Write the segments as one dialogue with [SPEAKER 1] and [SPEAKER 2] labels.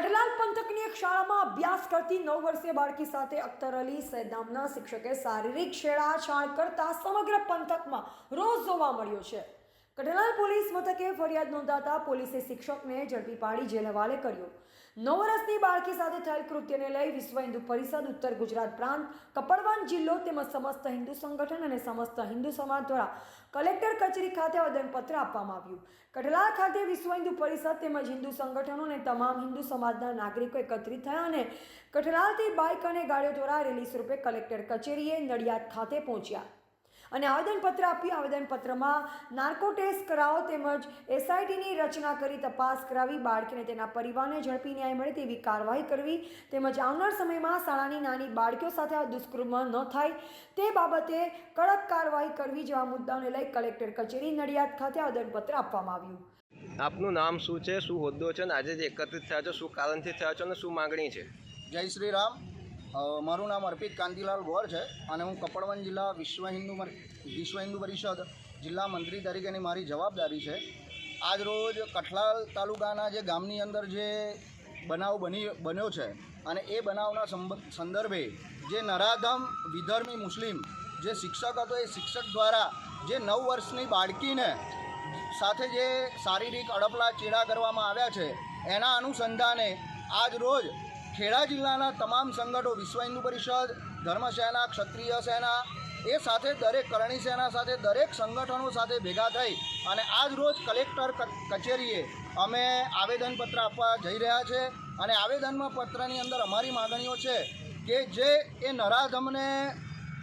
[SPEAKER 1] કઠલાલ પંથકની એક શાળામાં અભ્યાસ કરતી નવ વર્ષીય બાળકી સાથે અખ્તર અલી સૈદ નામના શિક્ષકે શારીરિક છેડાછાડ કરતા સમગ્ર પંથકમાં રોષ જોવા મળ્યો છે. કઠલાલ પોલીસ મથકે ફરિયાદ નોંધાતા પોલીસે શિક્ષકને ઝડપી પાડી જેલ હવાલે કર્યો. નવ વર્ષની બાળકી સાથે થયેલ કૃત્યને લઈ વિશ્વ હિન્દુ પરિષદ, ઉત્તર ગુજરાત પ્રાંત કપડવાન જિલ્લો તેમજ સમસ્ત હિન્દુ સંગઠન અને સમસ્ત હિન્દુ સમાજ દ્વારા કલેક્ટર કચેરી ખાતે આવેદનપત્ર આપવામાં આવ્યું. કઠલાલ ખાતે વિશ્વ હિન્દુ પરિષદ તેમજ હિન્દુ સંગઠનો અને તમામ હિન્દુ સમાજના નાગરિકો એકત્રિત થયા અને કઠલાલથી બાઇક અને ગાડીઓ દ્વારા રેલી સ્વરૂપે કલેક્ટર કચેરીએ નડિયાદ ખાતે પહોંચ્યા. અને આવેદનપત્ર આપ્યું આવેદનપત્રમાં નાર્કો ટેસ્ટ કરાવો તેમજ એસઆઈટીની રચના કરી તપાસ કરાવી બાળકીને તેના પરિવારને ઝડપી ન્યાય મળે તેવી કાર્યવાહી કરવી તેમજ આવનાર સમયમાં શાળાની નાની બાળકીઓ સાથે આ દુષ્કર્મ ન થાય તે બાબતે કડક કાર્યવાહી કરવી જેવા મુદ્દાઓને લઈ કલેક્ટર કચેરી નડિયાદ ખાતે આવેદનપત્ર આપવામાં આવ્યું.
[SPEAKER 2] આપનું નામ શું છે? શું હોદ્દો છે? અને આજે જે એકત્રિત થયા છો શું કારણથી થયા છો અને શું માગણી છે?
[SPEAKER 3] જય શ્રી રામ. મારું નામ અર્પિત કાંતિલાલ ગોર છે અને હું કપડવન જિલ્લા વિશ્વ હિન્દુ વિશ્વ હિન્દુ પરિષદ જિલ્લા મંત્રી તરીકેની મારી જવાબદારી છે. આજ રોજ કઠલાલ તાલુકાના જે ગામની અંદર જે બનાવ બની, બન્યો છે અને એ બનાવના સંદર્ભે જે નરાધમ વિધર્મી મુસ્લિમ જે શિક્ષક હતો એ શિક્ષક દ્વારા જે નવ વર્ષની બાળકીને સાથે જે શારીરિક અડપલા ચેડા કરવામાં આવ્યા છે એના અનુસંધાને આજ રોજ ખેડા જિલ્લાના તમામ સંગઠનો વિશ્વ હિન્દુ પરિષદ, ધર્મ સેના, ક્ષત્રિય સેના, એ સાથે દરેક કરણી સેના સાથે દરેક સંગઠનો સાથે ભેગા થઈ અને આજ રોજ કલેક્ટર કચેરીએ અમે આવેદનપત્ર આપવા જઈ રહ્યા છે અને આવેદનમાં પત્રની અંદર અમારી માગણીઓ છે કે જે એ નરાધમને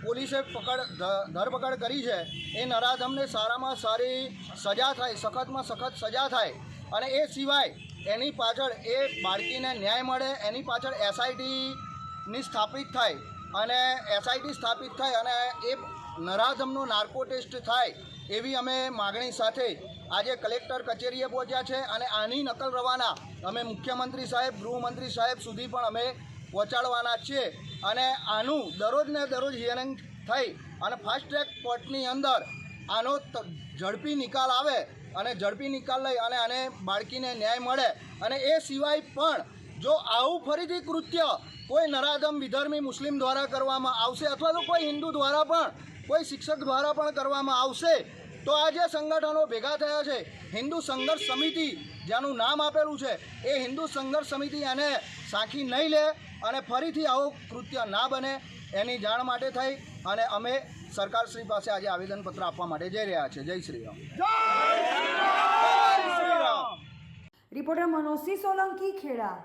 [SPEAKER 3] પોલીસે પકડ ધરપકડ કરી છે, એ નરાધમને સારામાં સારી સજા થાય, સખતમાં સખત સજા થાય અને એ સિવાય એની પાછળ એ બાળકીને ન્યાય મળે, એની પાછળ એસઆઈટીની સ્થાપિત થાય અને એસઆઈટી સ્થાપિત થાય અને એ નરાધમનો નાર્કો ટેસ્ટ થાય એવી અમે માગણી સાથે આજે કલેક્ટર કચેરીએ પહોંચ્યા છે અને આની નકલ રવાના અમે મુખ્યમંત્રી સાહેબ, ગૃહમંત્રી સાહેબ સુધી પણ અમે પહોંચાડવાના છીએ અને આનું દરરોજને દરરોજ હિયરિંગ થઈ અને ફાસ્ટ ટ્રેક કોર્ટની અંદર આનો ઝડપી નિકાલ આવે અને ઝડપી નિકાલ લઈ અને આને બાળકીને ન્યાય મળે. અને એ સિવાય પણ જો આવું ફરીથી કૃત્ય કોઈ નરાધમ, વિધર્મી, મુસ્લિમ દ્વારા કરવામાં આવશે અથવા તો કોઈ હિન્દુ દ્વારા પણ, કોઈ શિક્ષક દ્વારા પણ કરવામાં આવશે, તો આ જે સંગઠનો ભેગા થયા છે, હિન્દુ સંઘર્ષ સમિતિ જેનું નામ આપેલું છે, એ હિન્દુ સંઘર્ષ સમિતિ એને સાંખી નહીં લે અને ફરીથી આવું કૃત્ય ના બને એની જાણ માટે થઈ અને અમે સરકારશ્રી પાસે આજે આવેદનપત્ર આપવા માટે જઈ રહ્યા છે જય શ્રી રામ. જય શ્રી રામ
[SPEAKER 1] રિપોર્ટર મનોજસિંહ સોલંકી ખેડા.